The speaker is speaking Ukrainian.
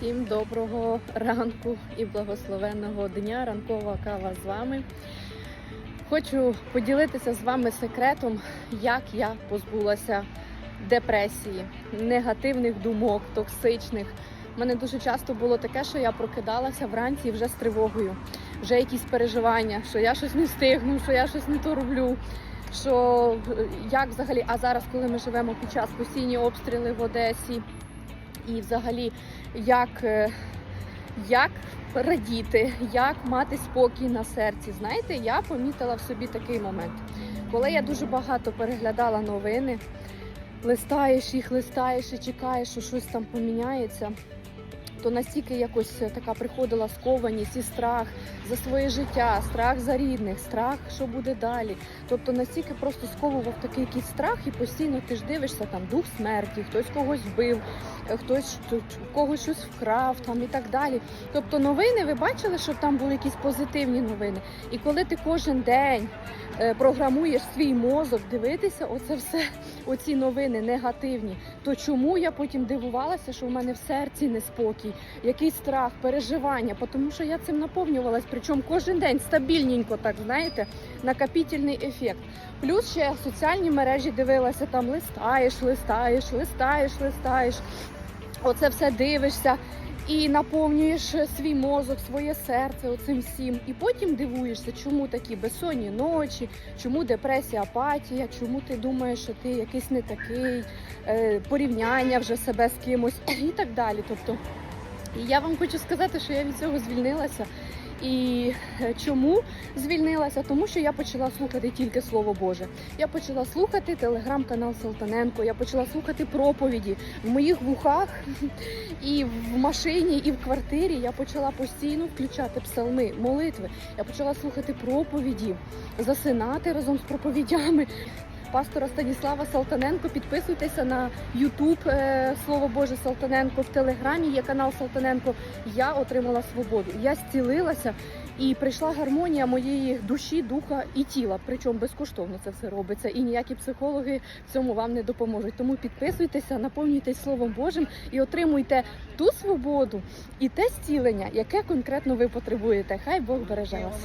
Всім доброго ранку і благословенного дня. Ранкова кава з вами. Хочу поділитися з вами секретом, як я позбулася депресії, негативних думок, токсичних. У мене дуже часто було таке, що я прокидалася вранці вже з тривогою, вже якісь переживання, що я щось не встигну, що я щось не то роблю. Що е, як взагалі, а зараз, коли ми живемо під час постійні обстріли в Одесі, і взагалі як, е, як радіти, як мати спокій на серці. Знаєте, я помітила в собі такий момент, коли я дуже багато переглядала новини, листаєш їх, листаєш і чекаєш, що щось там поміняється. То настільки якось така приходила скованість і страх за своє життя, страх за рідних, страх, що буде далі. Тобто настільки просто сковував такий якийсь страх, і постійно ти ж дивишся там дух смерті, хтось когось вбив, е, хтось когось щось вкрав там і так далі. Тобто новини, ви бачили, що там були якісь позитивні новини. І коли ти кожен день е, програмуєш свій мозок дивитися, оце все, оці новини негативні, то чому я потім дивувалася, що в мене в серці неспокій, якийсь страх, переживання, тому що я цим наповнювалась, причому кожен день стабільненько, так знаєте, накопітельний ефект. Плюс ще соціальні мережі дивилася, там листаєш, листаєш, листаєш, листаєш. Оце все дивишся і наповнюєш свій мозок, своє серце оцим всім. І потім дивуєшся, чому такі безсонні ночі, чому депресія, апатія, чому ти думаєш, що ти якийсь не такий, е, порівняння вже себе з кимось і так далі. Тобто, і я вам хочу сказати, що я від цього звільнилася. І е, чому звільнилася? Тому що я почала слухати тільки Слово Боже. Я почала слухати телеграм-канал Салтаненко. Я почала слухати проповіді в моїх вухах і в машині, і в квартирі. Я почала постійно включати псалми, молитви. Я почала слухати проповіді, засинати разом з проповідями. Пастора Станіслава Салтаненко. Підписуйтеся на Ютуб е, Слово Боже Салтаненко. В Телеграмі є канал Салтаненко. Я отримала свободу. Я зцілилася і прийшла гармонія моєї душі, духа і тіла. Причому безкоштовно це все робиться. І ніякі психологи в цьому вам не допоможуть. Тому підписуйтеся, наповнюйтесь Словом Божим і отримуйте ту свободу і те зцілення, яке конкретно ви потребуєте. Хай Бог береже вас.